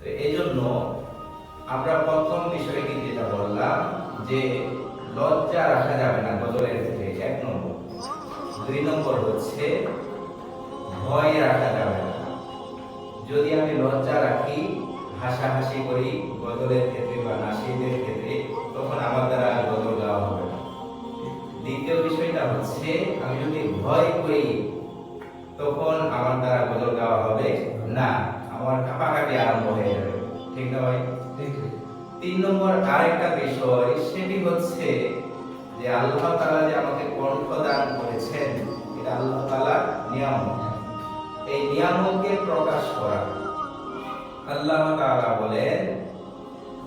এই জন্য আমরা প্রথম বিষয়ে কিন্তু যেটা বললাম যে লজ্জা রাখা যাবে না গজলের ক্ষেত্রে এক নম্বর। দুই নম্বর হচ্ছে ভয় রাখা যাবে না। যদি আমি লজ্জা রাখি, হাসাহাসি করি গজলের ক্ষেত্রে বা নাসিদের ক্ষেত্রে, তখন আমার দ্বারা আর গজল গাওয়া হবে না। দ্বিতীয় বিষয়টা হচ্ছে আমি যদি ভয় করি, তখন আমার দ্বারা গজল গাওয়া হবে না। আমার কাঁপাকাঁপি আরম্ভ হয়ে যাবে। ঠিক না ভাই? তিন নম্বর আরেকটা বিষয় সেটি হচ্ছে যে আল্লাহ তাআলা যে আমাকে কণ্ঠ দান করেছেন এটা আল্লাহ তাআলার নিয়ামত। এই নিয়ামতকে প্রকাশ করা। আল্লাহ তাআলা বলেন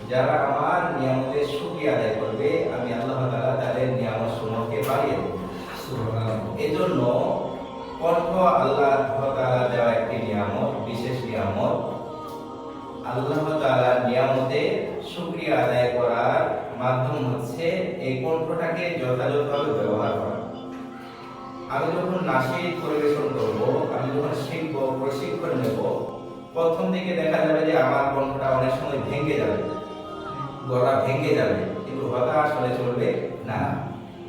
যারা আমার নিয়ামতের শুকরিয়া আদায় করবে আমি আল্লাহ তাআলা তাদের নিয়ামত সমূহকে বাড়িয়ে দেব। এজন্য কণ্ঠ আল্লাহ তাআলা দেওয়া একটি নিয়ামত, বিশেষ নিয়ামত। আল্লাহ তাআলার নিয়ামতে শুকরিয়া আদায় করার মাধ্যম হচ্ছে এই কণ্ঠটাকে যথাযথভাবে ব্যবহার করা। আমি যখন নাসিক পরিবেশন করব, আমি যখন শিখব, প্রশিক্ষণ নেব, প্রথম দিকে দেখা যাবে যে আমার কণ্ঠটা অনেক সময় ভেঙে যাবে। গলা ভেঙে যাবে, কিন্তু হতাশ হলে চলবে না।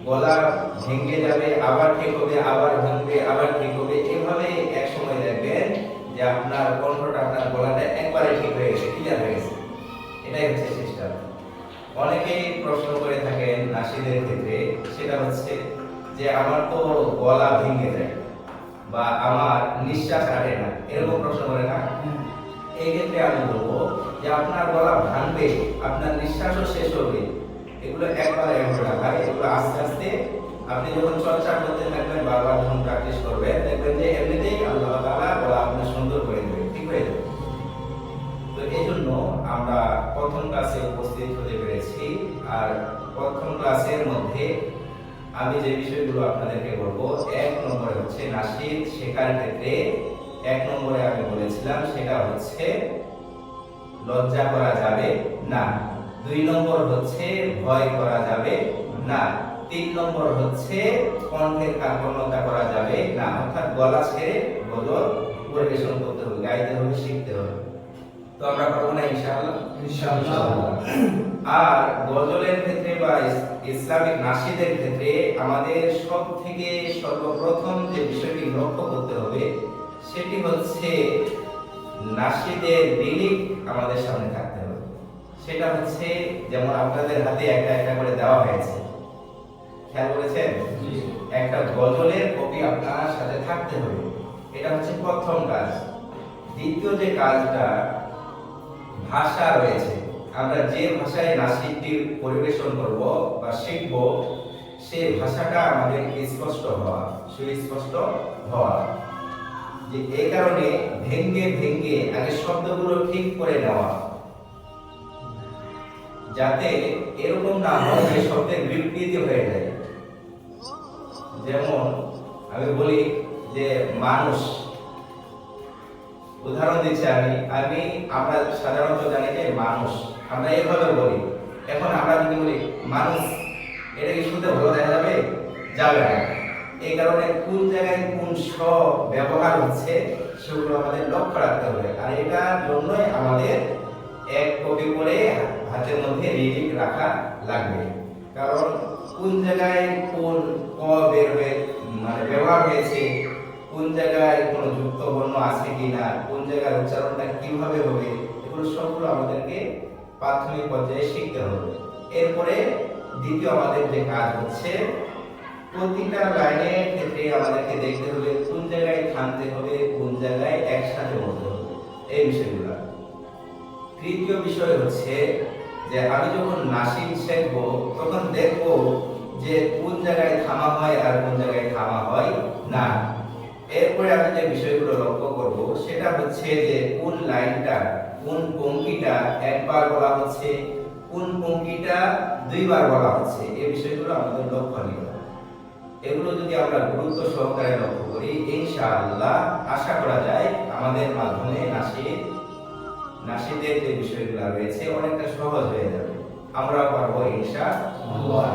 গলা ভেঙে যাবে আবার ঠিক হবে আবার ভাঙবে আবার ঠিক হবে এভাবে এক সময় দেখবেন যে আপনার কণ্ঠটা আপনার গলাটা একবারে ঠিক হয়ে গেছে ক্লিয়ার হয়ে গেছে। এটাই হচ্ছে সিস্টেম অনেকেই প্রশ্ন করে থাকেন নাসিদের ক্ষেত্রে সেটা হচ্ছে যে আমার তো গলা ভেঙে যায় বা আমার নিঃশ্বাস আসে না এরকম প্রশ্ন করে না? এই ক্ষেত্রে আমি বলব যে আপনার গলা ভাঙবে আপনার নিঃশ্বাসও শেষ হবে। এগুলো একবারে না ভাই, এগুলো আস্তে আস্তে আপনি যখন চর্চা করতে থাকবেন, বারবার যখন প্র্যাকটিস করবেন, দেখবেন যে এমনিতেই আল্লাহ তাআলা গলা আপনার সুন্দর করে দেবে, ঠিক হয়ে যাবে। তো এই জন্য আমরা প্রথম ক্লাসে উপস্থিত হতে পেরেছি। আর প্রথম ক্লাসের মধ্যে আমি যে বিষয়গুলো আপনাদেরকে বলব, এক নম্বরে হচ্ছে নাসিদ শেখার ক্ষেত্রে, এক নম্বরে আমি বলেছিলাম সেটা হচ্ছে, লজ্জা করা যাবে না। দুই নম্বর হচ্ছে ভয় করা যাবে না। তিন নম্বর হচ্ছে কণ্ঠের কার্পণ্যতা করা যাবে না। অর্থাৎ গলা ছেড়ে গজল পরিবেশন করতে হবে গাইতে হবে শিখতে হবে। তো আমরা পারব না ইনশাআল্লাহ? ইনশাআল্লাহ। আর গজলের ক্ষেত্রে বা ইসলামিক নাসিদের ক্ষেত্রে আমাদের সব থেকে সর্বপ্রথম যে বিষয়টি লক্ষ্য করতে হবে সেটি হচ্ছে নাসিদের রিলিক আমাদের সামনে থাকতে হবে। সেটা হচ্ছে যেমন আপনাদের হাতে একটা একটা করে দেওয়া হয়েছে। খেয়াল করেছেন? একটা গজলের কপি আপনার সাথে থাকতে হবে। এটা হচ্ছে প্রথম কাজ। দ্বিতীয় যে কাজটা ভাষা রয়েছে। আমরা যে ভাষায় নাসিকটি পরিবেশন করব বা শিখব সেই ভাষাটা আমাদের স্পষ্ট হওয়া সুস্পষ্ট হওয়া। যে এই কারণে ভেঙ্গে ভেঙ্গে আগে শব্দগুলো ঠিক করে নেওয়া। যাতে এরকম না হয় যে শব্দের বিকৃতি হয়ে যায়। যেমন আমি বলি যে মানুষ। উদাহরণ দিচ্ছি আমি। আমি, আমরা সাধারণত জানি যে মানুষ। আমরা এভাবে বলি। এখন আমরা যদি বলি মানুষ, এটা কি শুনতে ভালো দেখা যাবে? যাবে না। এই কারণে কোন জায়গায় কোন স ব্যবহার হচ্ছে, সেগুলো আমাদের লক্ষ্য রাখতে হবে। আর এটার জন্যই আমাদের এক কপি করে হাতের মধ্যে রিডিং রাখা লাগবে। কারণ কোন জায়গায় কোন ক বের হয়ে মানে ব্যবহার হয়েছে, কোন জায়গায় কোনো যুক্ত বর্ণ আছে কিনা, কোন জায়গায় উচ্চারণটা কীভাবে হবে, এগুলো সবগুলো আমাদেরকে প্রাথমিক পর্যায়ে শিখতে হবে। এরপরে দ্বিতীয় আমাদের যে কাজ হচ্ছে, প্রতিটা লাইনের ক্ষেত্রে আমাদেরকে দেখতে হবে কোন জায়গায় থামতে হবে, কোন জায়গায় একসাথে বলতে হবে। এই বিষয়গুলো। তৃতীয় বিষয় হচ্ছে যে আমি যখন নাসিক শিখব, তখন দেখব যে কোন জায়গায় থামা হয় আর কোন জায়গায় থামা হয় না। এরপরে আমি যে বিষয়গুলো লক্ষ্য করব, সেটা হচ্ছে যে কোন লাইনটা, কোন পঙ্ক্তিটা একবার বলা হচ্ছে, কোন পঙ্ক্তিটা দুইবার বলা হচ্ছে, এই বিষয়গুলো আমাদের লক্ষণীয় এগুলো যদি আমরা গুরুত্ব সহকারে লক্ষ্য করি, ইনশাআল্লাহ আশা করা যায় আমাদের মাধ্যমে নাসিদ নাসিদের যে বিষয়গুলো রয়েছে অনেকটা সহজ হয়ে যাবে। আমরা পারব ইনশাআল্লাহ